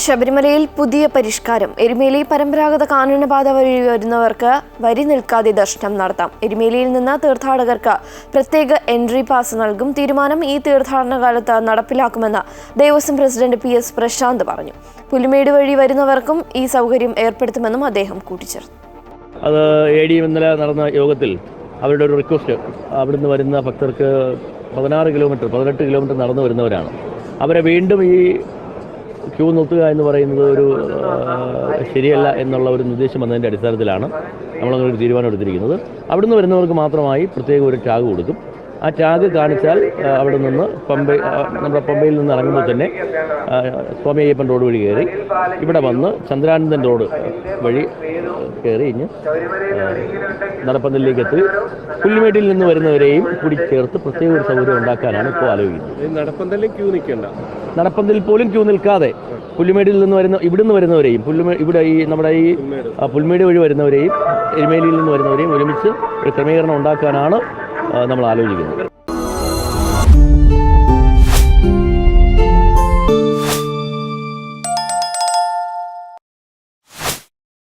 ശബരിമലയിൽ പുതിയ പരിഷ്കാരം. എരുമേലി പരമ്പരാഗത കാനനപാത വഴി വരുന്നവർക്ക് വരി നിൽക്കാതെ ദർശനം നടത്താം. എരുമേലിയിൽ നിന്ന് തീർത്ഥാടകർക്ക് പ്രത്യേക എൻട്രി പാസ് നൽകും തീരുമാനം ഈ തീർത്ഥാടന കാലത്ത് നടപ്പിലാക്കുമെന്ന് Devaswom president P S Prashanth പറഞ്ഞു. പുലിമേട് വഴി വരുന്നവർക്കും ഈ സൗകര്യം ഏർപ്പെടുത്തുമെന്നും അദ്ദേഹം കൂട്ടിച്ചേർത്തു. അത് എ ഡി ഇന്നലെ നടന്ന യോഗത്തിൽ അവരുടെ ഒരു റിക്വസ്റ്റ് അവിടുന്ന് വരുന്ന ഭക്തർക്ക് പതിനാറ് കിലോമീറ്റർ പതിനെട്ട് കിലോമീറ്റർ നടന്നു വരുന്നവരാണ്. അവരെ വീണ്ടും ഈ ക്യൂ നിർത്തുക എന്ന് പറയുന്നത് ഒരു ശരിയല്ല എന്നുള്ള ഒരു നിർദ്ദേശം വന്നതിന്റെ അടിസ്ഥാനത്തിലാണ് നമ്മളങ്ങനെ ഒരു തീരുമാനം എടുത്തിരിക്കുന്നത്. അവിടുന്ന് വരുന്നവർക്ക് മാത്രമായി പ്രത്യേക ഒരു ടാഗ് കൊടുക്കും. ആ ടാഗ് കാണിച്ചാൽ അവിടെ നിന്ന് പമ്പ നമ്മുടെ പമ്പയിൽ നിന്ന് ഇറങ്ങുമ്പോൾ തന്നെ സ്വാമി അയ്യപ്പൻ റോഡ് വഴി കയറി ഇവിടെ വന്ന് ചന്ദ്രാനന്ദൻ റോഡ് വഴി കയറി ഇഞ്ഞ് നടപ്പന്തലിലേക്ക് എത്തി. പുല്ലുമേട്ടിൽ നിന്ന് വരുന്നവരെയും കൂടി ചേർത്ത് പ്രത്യേക ഒരു സൗകര്യം ഉണ്ടാക്കാനാണ് ഇപ്പോൾ ആലോചിക്കുന്നത്. നടപ്പന്തലിൽ ക്യൂ നിൽക്കണ്ട. നടപ്പന്തലിൽ പോലും ക്യൂ നിൽക്കാതെ പുല്ലുമേടിൽ നിന്ന് വരുന്ന ഇവിടുന്ന് വരുന്നവരെയും പുല്ലുമേ ഇവിടെ ഈ നമ്മുടെ ഈ പുൽമേട് വഴി വരുന്നവരെയും എരുമേലിയിൽ നിന്ന് വരുന്നവരെയും ഒരുമിച്ച് ഒരു ക്രമീകരണം ഉണ്ടാക്കാനാണ് നമ്മൾ ആലോചിക്കുന്നത്